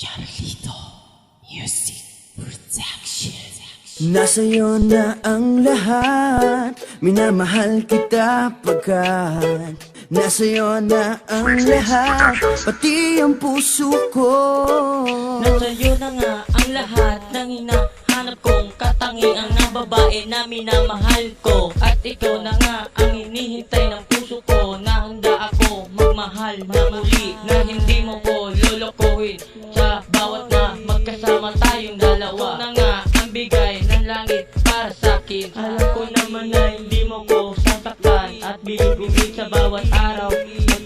Carlito Music Production. Nasa'yo na ang lahat. Minamahal kita pagkat Nasa'yo na ang lahat. Pati ang puso ko. Nasa'yo na nga ang lahat ng hinahanap kong katangian na babae na minamahal ko. At ikaw na nga ang hinihintay ng puso ko. Na handa ako magmahal na muli Na hindi mo ko magkasama tayong dalawa. Ikaw na nga ang bigay ng langit para sa'kin Alam ko naman na hindi mo ko sasaktan At bibigay sa bawat araw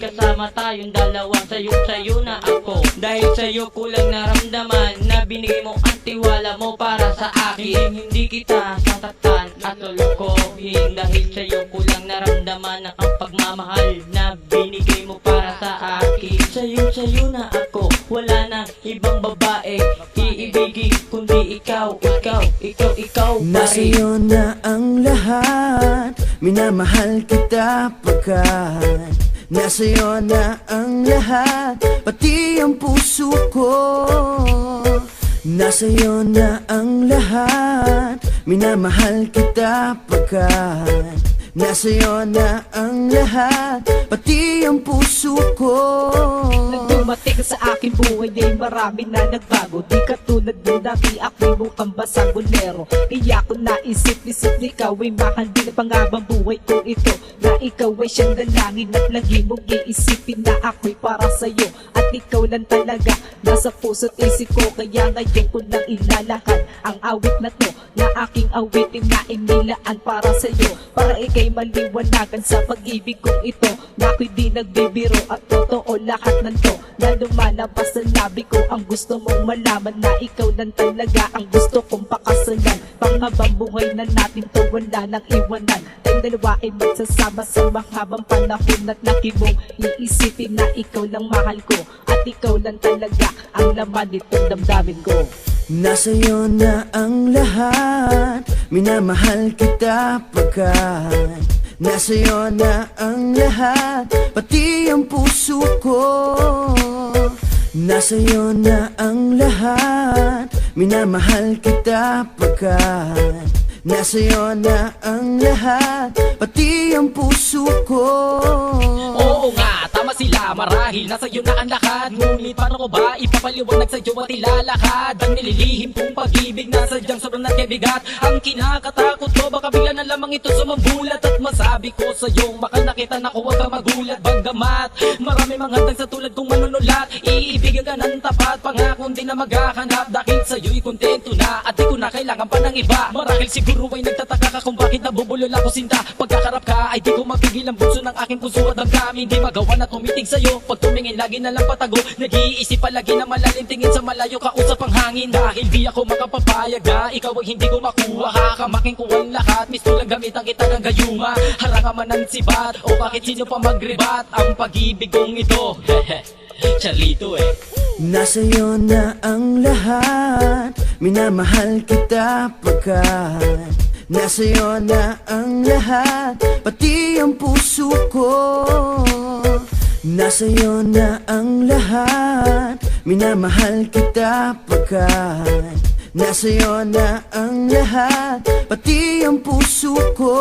Magkasama tayong dalawa. Sa'yo, sa'yo na ako. Dahil sa'yo ko lang naramdaman Na binigay mo ang tiwala mo para sa akin. Hindi kita sasaktan at lulukohin Dahil sa'yo ko lang naramdaman Ang pagmamahal na binigay mo para sa akin. Sa'yo, sa'yo na ako. Wala na ibang babae. Iibigin kundi ikaw, ikaw, ikaw, ikaw Nasa'yo na ang lahat. Minamahal kita pagkat Nasa'yo na ang lahat Pati ang puso ko. Nasa'yo na ang lahat Minamahal kita pagkat. Nasa'yo na ang lahat Pati ang puso ko sa akin buhay ay marami na nagbago. Di katulad mo dati ako'y mukhang basang bolero Kaya ko naisip-isip ni ikaw ay mahal. Di na pangabang buhay ko ito. Na ikaw ay siyang dalangin At lagi mong iisipin na ako'y para sa'yo. At ikaw lang talaga Nasa puso't isip ko. Kaya ngayon ko nang ilalakad Ang awit na to Na aking awitin na inilaan para sa'yo. Para ikay maliwanagan sa pag-ibig kong ito. Na ako'y di nagbibiro at totoo lahat ng to. Na lumalabas sa labi ko Ang gusto mong malaman na ikaw lang talaga Ang gusto kong pakasalan. Panghabang buhay na natin to wala nang iwanan. Tayong dalawa ay magsasama sa mahabang panahon At laki mong iisipin na ikaw lang mahal ko. At ikaw lang talaga ang laman nitong damdamin ko Nasa'yo na ang lahat. Minamahal kita pagkat Nasa'yo na ang lahat. Pati ang puso ko. Nasa'yo na ang lahat. Minamahal kita pagkat Nasa'yo na ang lahat. Pati ang puso ko. Oo nga, Marahil nasa iyo na ang lahat Ngunit paano ko ba ipapaliwanag sa iyo at ilalakad? Ang nililihim kong pag-ibig na sadyang sobrang nagkabigat Ang kinakatakot ko baka bigla na lamang ito sumambulat At masabi ko sa iyo baka nakita na ko huwag kang magulat Bagamat. Marami mga handang sa tulad kong manunulat Iibigin ka ng tapat. Pangakong di na maghahanap Dahil sa iyo'y kontento na. At di ko na kailangan pa ng iba. Marahil siguro ay nagtataka ka kung bakit nabubulol ako sinta. Pagkakarap ka ay di ko mapigil ang bunso ng aking puso at damdamin Di magawa na tumitig sa'yo. Pag tumingin lagi na lang patago. Nag-iisip palagi na malalim. Tingin sa malayo kausap ang hangin. Dahil di ako makapapayag na ikaw ay hindi ko makuha. Hakamakin ko ang lahat. Misto lang gamitan kita ng gayuma. Haranga man ang sibat O bakit sino pa magrebat Ang pag-ibig kong ito Charlito eh. Nasa'yo na ang lahat. Minamahal kita pagkat Nasa'yo na ang lahat. Pati ang puso ko. Nasa'yo na ang lahat. Minamahal kita pagkat Nasa'yo na ang lahat. Pati ang puso ko